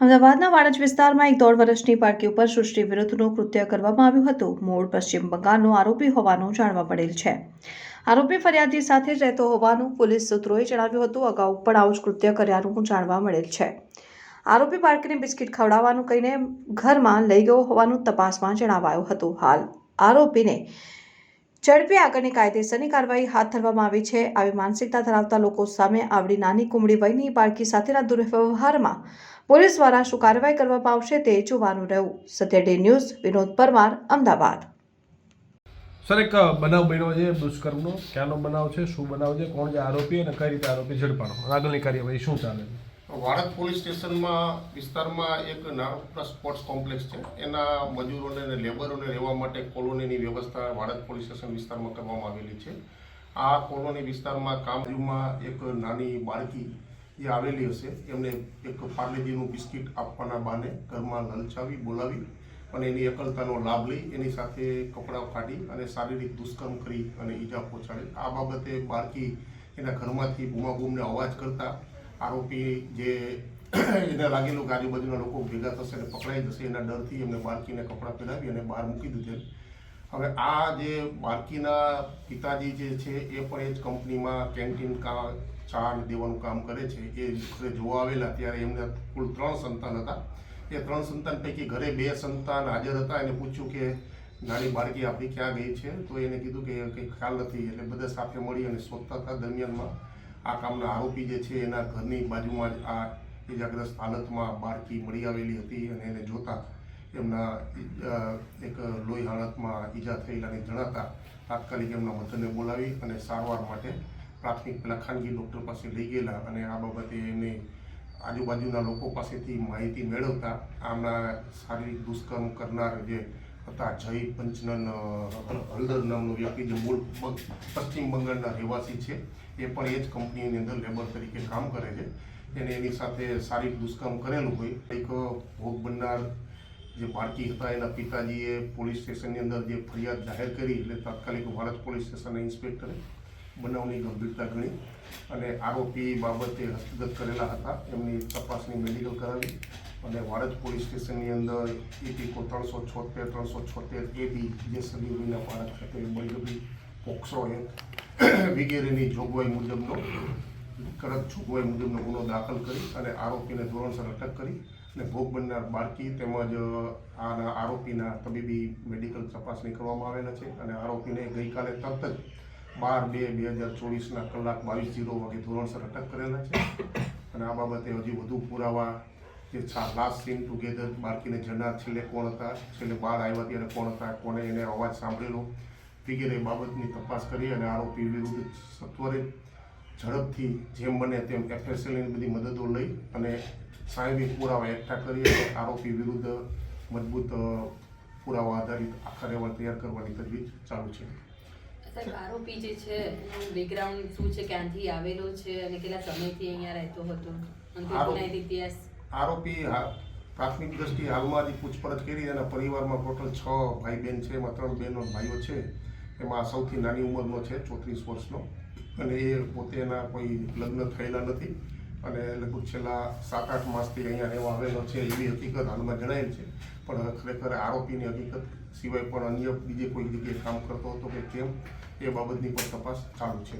અમદાવાદના વાડજ વિસ્તારમાં એક દોઢ વર્ષની બાળકી ઉપર સૃષ્ટિ વિરુદ્ધનું કૃત્ય કરવામાં આવ્યું હતું. મૂળ પશ્ચિમ બંગાળનો આરોપી હોવાનું જાણવા મળેલ છે. આરોપી ફરિયાદી સાથે જ રહેતો હોવાનું પોલીસ સૂત્રોએ જણાવ્યું હતું. અગાઉ પણ આવું જ કૃત્ય કર્યાનું જાણવા મળેલ છે. આરોપી બાળકીને બિસ્કિટ ખવડાવવાનું કહીને ઘરમાં લઈ ગયો હોવાનું તપાસમાં જણાવાયું હતું. હાલ આરોપીને ઝડપી આગળની કાયદેસરની કાર્યવાહી હાથ ધરવામાં આવી છે. આવી માનસિકતા ધરાવતા લોકો સામે આવડી નાની કુમળી વયની બાળકી સાથેના દુર્વ્યવહારમાં પોલીસ દ્વારા શું કાર્યવાહી કરવામાં આવશે તે જોવાનું રહ્યું. Satya day news, Vinod Parmar, Ahmedabad. Sir, એક બનાવ બન્યો છે દુષ્કર્મનો. ક્યાંનો બનાવ છે? શું બનાવ છે? કોણ છે આરોપી અને કઈ રીતે આરોપી ઝડપાણો આગળની કાર્યવાહી શું ચાલે છે? વાડદ પોલીસ સ્ટેશનમાં વિસ્તારમાં એક નાનકડા સ્પોર્ટ્સ કોમ્પ્લેક્સ છે. એના મજૂરોને અને લેબરોને રહેવા માટે કોલોનીની વ્યવસ્થા વાડદ પોલીસ સ્ટેશન વિસ્તારમાં કરવામાં આવેલી છે. આ કોલોની વિસ્તારમાં કામમાં એક નાની બાળકી જે આવેલી હશે. એમને એક પાર્લેજીનું બિસ્કિટ આપવાના બહાને ઘરમાં લલચાવી, બોલાવી અને એની એકલતાનો લાભ લઈ એની સાથે કપડાં કાઢી અને શારીરિક દુષ્કર્મ કરી અને ઈજા પહોંચાડી. આ બાબતે બાળકી એના ઘરમાંથી બૂમાબૂમને અવાજ કરતા આરોપી જે એને લાગેલું કે આજુબાજુના લોકો ભેગા થશે અને પકડાઈ જશે, એના ડરથી એમને બાળકીને કપડાં પહેરાવી અને બહાર મૂકી દીધેલ હવે આ જે બાળકીના પિતાજી જે છે, એ પણ એ જ કંપનીમાં કેન્ટીન કા ચા દેવાનું કામ કરે છે. એ જોવા આવેલા ત્યારે એમને કુલ ત્રણ સંતાન હતા. એ ત્રણ સંતાન પૈકી ઘરે બે સંતાન હાજર હતા. એને પૂછ્યું કે, નાની બાળકી આપણી ક્યાં ગઈ છે? તો એને કીધું કે, કંઈ ખ્યાલ નથી. એટલે બધા સાથે મળી અને શોધતા હતા દરમિયાનમાં આ કામના આરોપી જે છે, એના ઘરની બાજુમાં જ આ ઇજાગ્રસ્ત હાલતમાં બાળકી મળી આવેલી હતી અને એને જોતા એમના એક લોહી હાલતમાં ઈજા થયેલાની જણાતા તાત્કાલિક એમના મધરને બોલાવી અને સારવાર માટે પ્રાથમિક પેલા ખાનગી ડૉક્ટર પાસે લઈ ગયેલા અને આ બાબતે એમને આજુબાજુના લોકો પાસેથી માહિતી મેળવતા આમના શારીરિક દુષ્કર્મ કરનાર જે હતા જય પંચનન હલ્દર નામનો વ્યક્તિ જે મૂળ પશ્ચિમ બંગાળના રહેવાસી છે, એ પણ એ જ કંપનીની અંદર લેબર તરીકે કામ કરે છે. એને એની સાથે શારીરિક દુષ્કર્મ કરેલું હોય. એક ભોગ બનનાર જે બાળકી હતા, એના પિતાજીએ પોલીસ સ્ટેશનની અંદર જે ફરિયાદ જાહેર કરી, એટલે તાત્કાલિક ભારત પોલીસ સ્ટેશનના ઇન્સ્પેક્ટરે બનાવની ગંભીરતા ગણી અને આરોપી બાબતે હસ્તગત કરેલા હતા. એમની તપાસની મેડિકલ કરાવી અને વાડજ પોલીસ સ્ટેશનની અંદર એટીકો ત્રણસો છોતેર ત્રણસો છોતેર એ બી જે સગીરના ભારત ખાતે બળજબરી પોક્સો એક્ટ વગેરેની જોગવાઈ મુજબનો, કડક જોગવાઈ મુજબનો ગુનો દાખલ કરી અને આરોપીને ધોરણસર અટક કરી અને ભોગ બનનાર બાળકી તેમજ આના આરોપીના તબીબી મેડિકલ તપાસણી કરવામાં આવેલા છે અને આરોપીને ગઈકાલે તરત જ બાર બે બે હજાર ચોવીસના કલાક બાવીસ જીરો વાગે ધોરણસર અટક કરેલા છે. અને આ બાબતે હજી વધુ પુરાવા જે લાસ્ટ સીન ટુગેધર બાળકીને જનાર છેલ્લે કોણ હતા? છેલ્લે બહાર આવ્યા ત્યારે કોણ હતા? કોણે એને અવાજ સાંભળેલો? વગેરે બાબતની તપાસ કરી અને આરોપી વિરુદ્ધ સત્વરે ઝડપથી જેમ બને તેમ એફએસએલની બધી મદદો લઈ અને સાહેબી પુરાવા એકઠા કરી અને આરોપી વિરુદ્ધ મજબૂત પુરાવા આધારિત આખા રહેવા તૈયાર કરવાની તજવીજ ચાલુ છે. સાહેબ આરોપી જે છે એનું બેકગ્રાઉન્ડ શું છે? ક્યાંથી આવેલો છે? અને કેટલા સમયથી અહીંયા રહેતો હતો? ગુનાહિત ઇતિહાસ આરોપી પ્રાથમિક દ્રષ્ટિએ હાલમાં જે પૂછપરછ કરી એના પરિવારમાં ટોટલ છ ભાઈ બહેન છે, એમાં ત્રણ બહેનો ભાઈઓ છે. એમાં સૌથી નાની ઉંમરનો છે, ચોત્રીસ વર્ષનો. અને એ પોતે એના કોઈ લગ્ન થયેલા નથી. અને લગભગ છેલ્લા સાત, આઠ માસથી અહીંયા રહેવા આવેલો છે, એવી હકીકત હાલમાં જણાયેલ છે. પણ ખરેખર આરોપીની હકીકત સિવાય પણ અન્ય બીજે કોઈ જગ્યાએ કામ કરતો હતો કે કેમ, એ બાબતની પણ તપાસ ચાલુ છે.